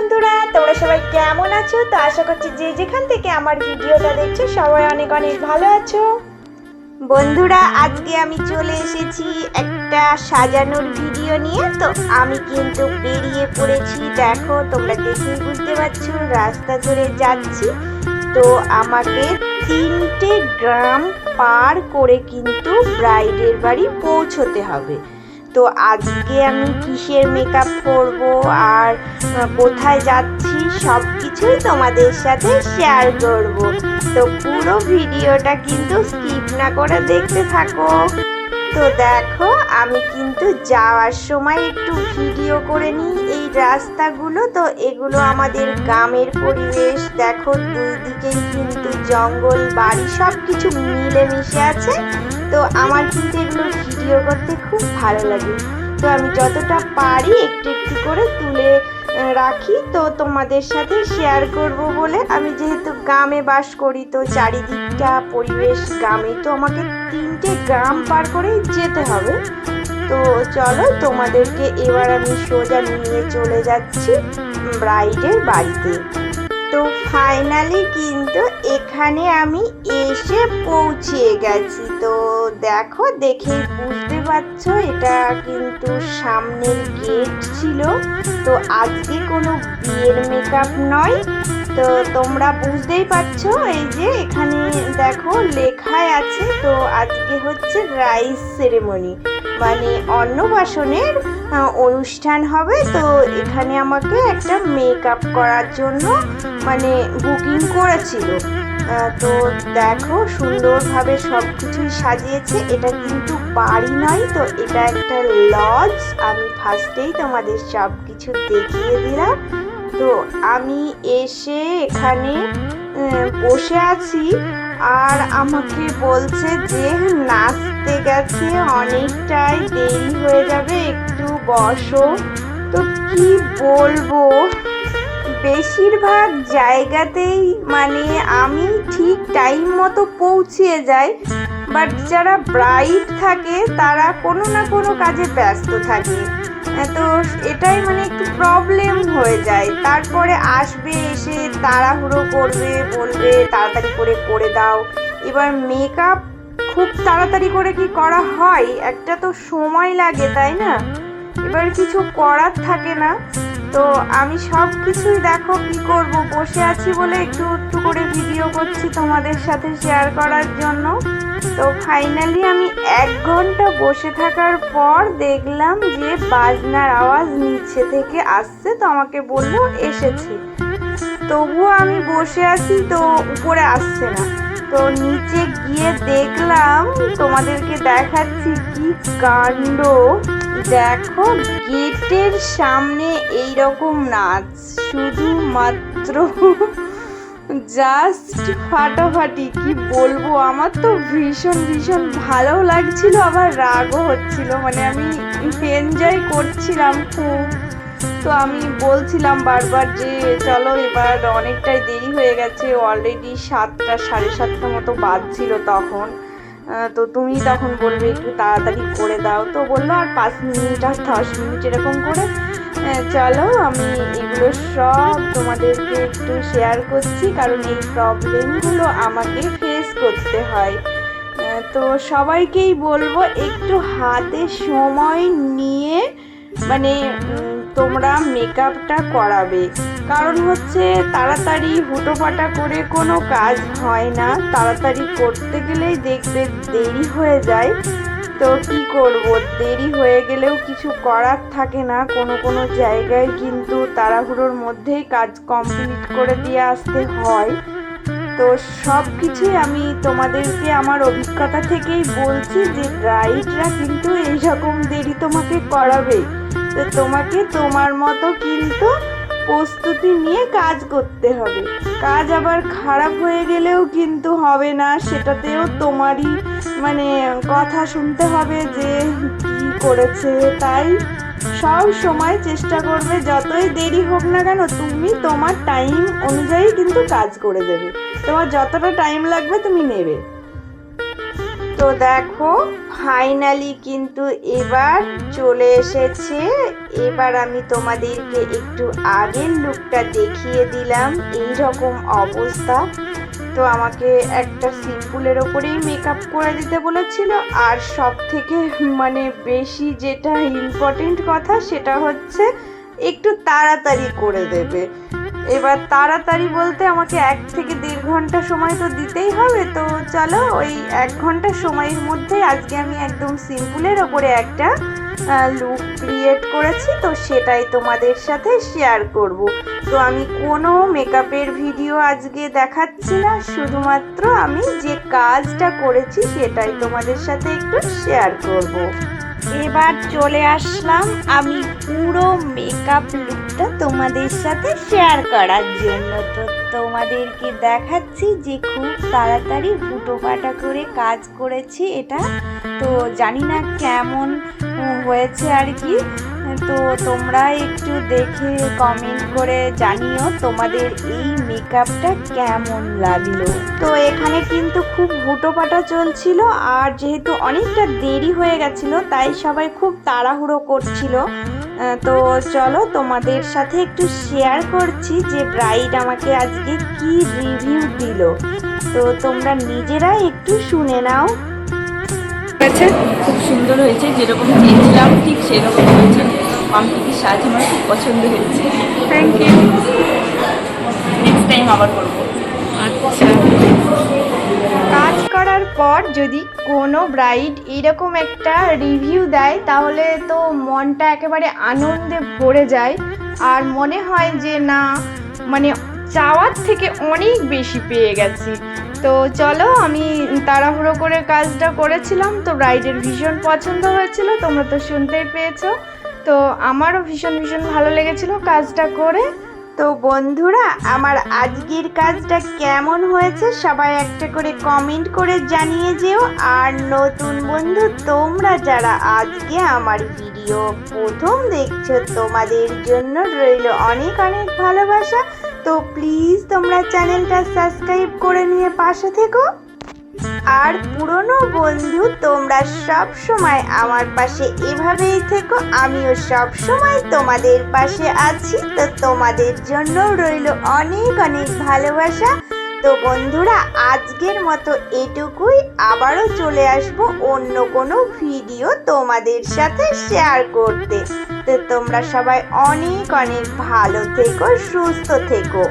বন্ধুরা, তোমরা সবাই কেমন আছো? তো আশা করছি যে যেখান থেকে আমার ভিডিওটা দেখছ, সবাই অনেক অনেক ভালো আছো। বন্ধুরা, আজকে আমি চলে এসেছি একটা সাজানোর ভিডিও নিয়ে। তো আমি কিন্তু বেরিয়ে পড়েছি। দেখো, তোমরা দেখেই বুঝতে পারছ, রাস্তা ধরে যাচ্ছি। তো আমাকে তিনটে গ্রাম পার করে কিন্তু ব্রাইডের বাড়ি পৌঁছতে হবে। তো আজকে আমি কিসের মেকআপ করব আর কোথায় যাচ্ছি সব কিছুই তোমাদের সাথে শেয়ার করব। তো পুরো ভিডিওটা কিন্তু স্কিপ না করে দেখতে থাকো। তো দেখো, আমি কিন্তু যাওয়ার সময় একটু ভিডিও করে নিই এই রাস্তাগুলো। তো এগুলো আমাদের গ্রামের পরিবেশ। দেখো দুই দিকেই কিন্তু জঙ্গল, বাড়ি সব কিছু মিলেমিশে আছে। তো আমার কিন্তু এগুলো ভিডিও করতে খুব ভালো লাগে। তো আমি যতটা পারি একটু একটু করে তুলে রাখি, তো তোমাদের সাথে শেয়ার করব বলে। আমি যেহেতু গ্রামে বাস করি, তো চারিদিকটা পরিবেশ গ্রামে তো আমাকে তিনটে গ্রাম পার করেই যেতে হবে। তো চলো, তোমাদেরকে এবার আমি সোজা নিয়ে চলে যাচ্ছি ব্রাইডের বাড়িতে। তো ফাইনালি কিন্তু এখানে আমি এসে পৌঁছে গেছি। তো দেখো দেখে বুঝতে পারছ এটা কিন্তু সামনের গেট ছিল। তো আজকে কোনো বিয়ের মেকআপ নয়। তো তোমরা বুঝতেই পারছ, এই যে এখানে দেখো লেখায় আছে। তো আজকে হচ্ছে রাইস সেরেমনি মানে অন্নপ্রাশনের অনুষ্ঠান হবে। তো এখানে আমাকে একটা মেকআপ করার জন্য মানে বুকিং করেছিল। তো দেখো সুন্দরভাবে সব কিছুই সাজিয়েছে। এটা কিন্তু বাড়ি নয়, তো এটা একটা লজ আমি ফার্স্টেই তোমাদের সব কিছু দেখিয়ে দিলাম। তো আমি এসে এখানে বসে আছি। আর আমাকে বলছে যে নাচতে গেছে, অনেকটাই দেরি হয়ে যাবে, একটু বসো। তো কি বলব? বেশিরভাগ জায়গাতেই মানে আমি ঠিক টাইম মতো পৌঁছিয়ে যাই বাট যারা ব্রাইট থাকে, তারা কোনো না কোনো কাজে ব্যস্ত থাকে। তো এটাই মানে একটু প্রবলেম হয়ে যায়। তারপরে আসবে, এসে তাড়াহুড়ো করবে, বলবে, তাড়াতাড়ি করে করে দাও। এবার মেকআপ খুব তাড়াতাড়ি করে কি করা হয়? একটা তো সময় লাগে, তাই না? এবার কিছু করার থাকে না। তো আমি সব কিছুই দেখো কি করব, বসে আছি বলে একটু একটু করে ভিডিও করছি তোমাদের সাথে শেয়ার করার জন্য। তো ফাইনালি আমি এক ঘণ্টা বসে থাকার পর দেখলাম যে বাজনার আওয়াজ নিচে থেকে আসছে, তো আমাকে বলল এসেছে। তবুও আমি বসে আছি, তো উপরে আসছে না। তো নিচে গিয়ে দেখলাম তোমাদেরকে দেখাচ্ছি কি কাণ্ড। দেখো, গেটের সামনে এই রকম নাচ, শুধুমাত্র জাস্ট ফাটাফাটি, কি বলব? আমার তো ভীষণ ভীষণ ভালো লাগছিল, আবার রাগও হচ্ছিল মানে আমি এনজয় করছিলাম খুব। তো আমি বলছিলাম বারবার যে, চলো এবার অনেকটাই দেরি হয়ে গেছে অলরেডি সাতটা, সাড়ে সাতটা মতো বাজছিল তখন। তো তুমি তখন বলবে একটু তাড়াতাড়ি করে দাও। তো বলল, আর পাঁচ মিনিট আর দশ মিনিট এরকম করে চলো আমি এগুলো সব তোমাদেরকে একটু শেয়ার করছি, কারণ এই প্রবলেমগুলো আমাকে ফেস করতে হয়। তো সবাইকেই বলব, একটু হাতে সময় নিয়ে মানে তোমরা মেকআপটা করাবে। কারণ হচ্ছে তাড়াতাড়ি হুটোপাটা করে কোনো কাজ হয় না। তাড়াতাড়ি করতে গেলেই দেখবে দেরি হয়ে যায়। তো কি করব? দেরি হয়ে গেলেও কিছু করার থাকে না। কোনো কোনো জায়গায় কিন্তু তাড়াহুড়োর মধ্যেই কাজ কমপ্লিট করে দিয়ে আসতে হয়। তো সব কিছুই আমি তোমাদেরকে আমার অভিজ্ঞতা থেকেই বলছি যে ব্রাইডরা কিন্তু এইরকম দেরি তোমাকে করাবে। তো তোমাকে তোমার মতো কিন্তু প্রস্তুতি নিয়ে কাজ করতে হবে। কাজ আবার খারাপ হয়ে গেলেও কিন্তু হবে না, সেটাতেও তোমারই মানে কথা শুনতে হবে যে কি করেছে, তাই সব সময় চেষ্টা করবে, যতই দেরি হোক না কেন তুমি তোমার টাইম অনুযায়ী কিন্তু কাজ করে দেবে। তোমার যতটা টাইম লাগবে তুমি নেবে। তো দেখো ফাইনালি কিন্তু এবার চলে এসেছে। এবার আমি তোমাদেরকে একটু আগের লুকটা দেখিয়ে দিলাম এই রকম অবস্থা। তো আমাকে একটা সিম্পলের ওপরেই মেকআপ করে দিতে বলেছিল, আর সব থেকে মানে বেশি যেটা ইম্পর্টেন্ট কথা সেটা হচ্ছে একটু তাড়াতাড়ি করে দেবে। এবার তাড়াতাড়ি বলতে আমাকে এক থেকে দেড় ঘণ্টা সময় তো দিতেই হবে, তো চলো ওই এক ঘণ্টা সময়ের মধ্যে আজকে আমি একদম সিম্পলের ওপরে একটা লুক ক্রিয়েট করেছি, তো সেটাই তোমাদের সাথে শেয়ার করব। তো আমি কোনো মেকআপের ভিডিও আজকে দেখাচ্ছি না, শুধুমাত্র আমি যে কাজটা করেছি সেটাই তোমাদের সাথে একটু শেয়ার করব। এবার চলে আসলাম আমি পুরো মেকআপ লুকটা তোমাদের সাথে শেয়ার করার জন্য। তো তোমাদেরকে দেখাচ্ছি যে খুব তাড়াতাড়ি ফুটো ফাটা করে কাজ করেছি এটা। তো জানি না কেমন হয়েছে আর কি। তো তোমরা একটু দেখে কমেন্ট করে জানিও তোমাদের এই মেকআপটা কেমন লাগল। তো এখানে কিন্তু খুব হুটোপাটা চলছিল আর যেহেতু অনেকটা দেরি হয়ে গেছিল, তাই সবাই খুব তাড়াহুড়ো করছিল। তো চলো তোমাদের সাথে একটু শেয়ার করছি যে ব্রাইড আমাকে আজকে কি রিভিউ দিল। তো তোমরা নিজেরা একটু শুনে নাও। হয়েছে খুব সুন্দর হয়েছে যেরকম চেয়েছিলাম ঠিক সেরকম হয়েছে। পাম্পিটির সাজ আমার খুব পছন্দ হয়েছে। থ্যাংক ইউ নেক্সট টাইম আবার করব। আচ্ছা। কাজ করার পর যদি কোনো ব্রাইড এরকম একটা রিভিউ দেয় তাহলে তো মনটা একেবারে আনন্দে ভরে যায়। আর মনে হয় যে না মানে চাওয়ার থেকে অনেক বেশি পেয়ে গেছি। তো চলো, আমি তাড়াহুড়ো করে কাজটা করেছিলাম, তো ব্রাইডের ভীষণ পছন্দ হয়েছিল, তোমরা তো শুনতেই পেয়েছ। তো আমারও ভীষণ ভীষণ ভালো লেগেছিল কাজটা করে। তো বন্ধুরা, আমার আজকের কাজটা কেমন হয়েছে সবাই একটা করে কমেন্ট করে জানিয়ে যেও। আর নতুন বন্ধু, তোমরা যারা আজকে আমার ভিডিও প্রথম দেখছ, তোমাদের জন্য রইল অনেক অনেক ভালোবাসা। তো প্লিজ তোমরা চ্যানেলটা সাবস্ক্রাইব করে নিয়ে পাশে থেকো। আর পুরনো বন্ধু, তোমরা সব সময় আমার পাশে এভাবেই থেকো, আমিও সব সময় তোমাদের পাশে আছি। তো তোমাদের জন্য রইল অনেক অনেক ভালোবাসা। তো বন্ধুরা, আজকের মতো এটুকুই। আবারও চলে আসব অন্য কোনো ভিডিও তোমাদের সাথে শেয়ার করতে। তো তোমরা সবাই অনেক অনেক ভালো থেকো, সুস্থ থেকো।